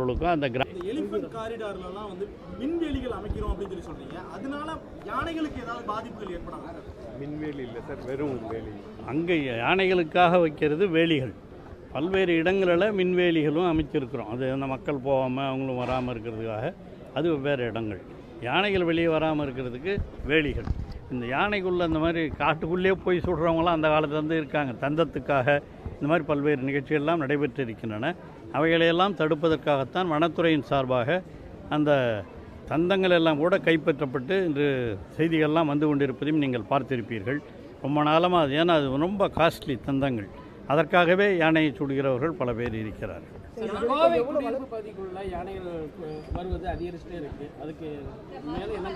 அவர்களுக்கும் அந்த கிரா இந்த எலிஃபண்ட் காரிடார்லலாம் வந்து மின்வேலிகள் அமைக்கிறோம் அப்படின்னு சொல்லி சொல்றீங்க அதனால யானைகளுக்கு ஏதாவது பாதிப்புகள் ஏற்படாது மின்வேலி இல்லை சார் வெறும் வேலி. அங்கே யானைகளுக்காக வைக்கிறது வேலிகள். பல்வேறு இடங்களில் மின்வேலிகளும் அமைச்சிருக்கிறோம். அது அந்த மக்கள் போகாமல் அவங்களும் வராமல் இருக்கிறதுக்காக. அது வெவ்வேறு இடங்கள். யானைகள் வெளியே வராமல் இருக்கிறதுக்கு வேலிகள். இந்த யானைக்குள்ளே அந்த மாதிரி காட்டுக்குள்ளேயே போய் சுடுறவங்களாம் அந்த காலத்துலேருந்து இருக்காங்க. தந்தத்துக்காக இந்த மாதிரி பல்வேறு நிகழ்ச்சிகள்லாம் நடைபெற்று இருக்கின்றன அவைகளையெல்லாம் தடுப்பதற்காகத்தான் வனத்துறையின் சார்பாக அந்த தந்தங்கள் எல்லாம் கூட கைப்பற்றப்பட்டு இன்று செய்திகள்லாம் வந்து கொண்டிருப்பதையும் நீங்கள் பார்த்திருப்பீர்கள். ரொம்ப நாளமாக அது ஏன்னா அது ரொம்ப காஸ்ட்லி தந்தங்கள். அதற்காகவே யானையை சுடுகிறவர்கள் பல பேர் இருக்கிறார்கள். யானைகள் அதுக்கு மேலே இந்த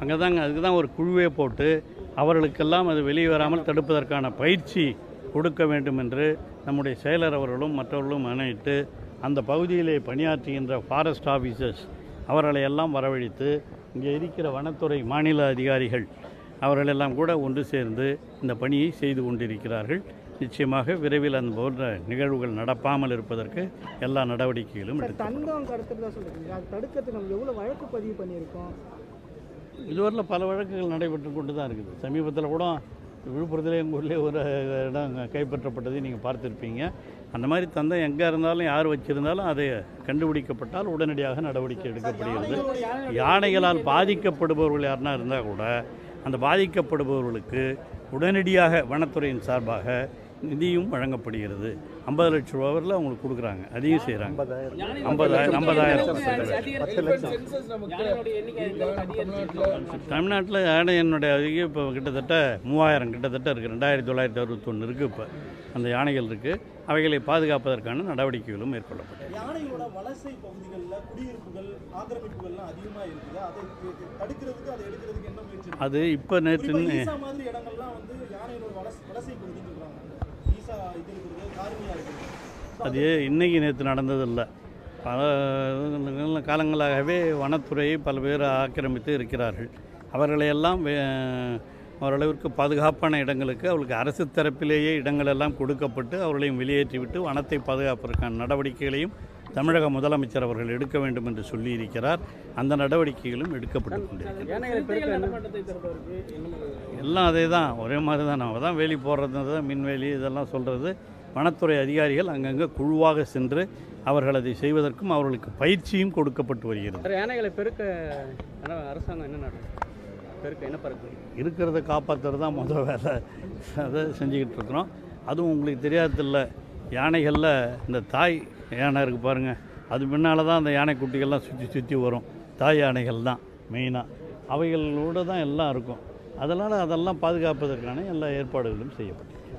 அங்கே தாங்க அதுக்கு தான் ஒரு குழுவே போட்டு அவர்களுக்கெல்லாம் அது வெளியே வராமல் தடுப்பதற்கான பயிற்சி கொடுக்க வேண்டும் என்று நம்முடைய செயலர் அவர்களும் மற்றவர்களும் இணையிட்டு அந்த பகுதியிலே பணியாற்றுகின்ற ஃபாரஸ்ட் ஆஃபீஸர்ஸ் அவர்களை எல்லாம் வரவழைத்து இங்கே இருக்கிற வனத்துறை மாநில அதிகாரிகள் அவர்களெல்லாம் கூட ஒன்று சேர்ந்து இந்த பணியை செய்து கொண்டிருக்கிறார்கள். நிச்சயமாக விரைவில் அந்த போன்ற நிகழ்வுகள் நடப்பாமல் இருப்பதற்கு எல்லா நடவடிக்கைகளும் இதுவரையில் பல வழக்குகள் நடைபெற்று கொண்டு தான் இருக்குது. சமீபத்தில் கூட விழுப்புரத்தில் எங்கள் ஊர்லேயே ஒரு இடம் கைப்பற்றப்பட்டதை நீங்கள் பார்த்துருப்பீங்க. அந்த மாதிரி தந்தை எங்கே இருந்தாலும் யார் வச்சுருந்தாலும் அதை கண்டுபிடிக்கப்பட்டால் உடனடியாக நடவடிக்கை எடுக்கப்படுகிறது. யானைகளால் பாதிக்கப்படுபவர்கள் யாருனா இருந்தால் கூட அந்த பாதிக்கப்படுபவர்களுக்கு உடனடியாக வனத்துறையின் சார்பாக நிதியும் வழங்கப்படுகிறது. ஐம்பது லட்ச ரூபாவில் அவங்களுக்கு கொடுக்குறாங்க. அதையும் செய்கிறாங்க ஐம்பதாயிரம். ஐம்பதாயிரம் தமிழ்நாட்டில் யானை என்னுடைய அதிகம் இப்போ கிட்டத்தட்ட மூவாயிரம் கிட்டத்தட்ட இருக்குது ரெண்டாயிரத்தி தொள்ளாயிரத்தி அறுபத்தொன்று இருக்குது இப்போ. அந்த யானைகள் இருக்குது அவைகளை பாதுகாப்பதற்கான நடவடிக்கைகளும் மேற்கொள்ளப்பட்டது யானைகளோட வலசை பகுதிகளில் குடியிருப்புகள் ஆக்கிரமிப்புகள்லாம் அதிகமாக இருக்குது. அதை தடுக்கிறதுக்கு அதை எடுக்கிறதுக்கு என்ன முயற்சி? அது இப்போ நேற்று மாதிரி இடங்கள்லாம் வந்து யானைகளோட வலசை வலசை பகுதின்னு ஈசா இது அது இன்றைக்கி நேற்று நடந்ததில்லை. பல காலங்களாகவே வனத்துறையை பல பேர் ஆக்கிரமித்து இருக்கிறார்கள். அவர்களையெல்லாம் வே- ஓரளவிற்கு பாதுகாப்பான இடங்களுக்கு அவர்களுக்கு அரசு தரப்பிலேயே இடங்கள் எல்லாம் கொடுக்கப்பட்டு அவர்களையும் வெளியேற்றிவிட்டு வனத்தை பாதுகாப்பதற்கான நடவடிக்கைகளையும் தமிழக முதலமைச்சர் அவர்கள் எடுக்க வேண்டும் என்று சொல்லியிருக்கிறார். அந்த நடவடிக்கைகளும் எடுக்கப்பட்டு கொண்டிருக்கிறது. எல்லாம் அதே தான் ஒரே மாதிரி தான் நம்ம தான் வேலி போடுறது தான் மின்வேலி இதெல்லாம் சொல்கிறது வனத்துறை அதிகாரிகள் அங்கங்கே குழுவாக சென்று அவர்கள் அதை செய்வதற்கும் அவர்களுக்கு பயிற்சியும் கொடுக்கப்பட்டு வருகிறது. யானைகளை பெருக்க அரசாங்கம் என்ன பெருக்க என்ன இருக்கிறத காப்பாற்றுறது தான் முதல் வேலை. அதை செஞ்சுக்கிட்டு இருக்கிறோம். அதுவும் உங்களுக்கு தெரியாதில்ல யானைகளில் இந்த தாய் யானை இருக்குது பாருங்கள் அது முன்னால் தான் அந்த யானை குட்டிகள்லாம் சுற்றி சுற்றி வரும். தாய் யானைகள் தான் மெயினாக அவைகளோடு தான் எல்லாம் இருக்கும். அதனால் அதெல்லாம் பாதுகாப்பதற்கான எல்லா ஏற்பாடுகளும்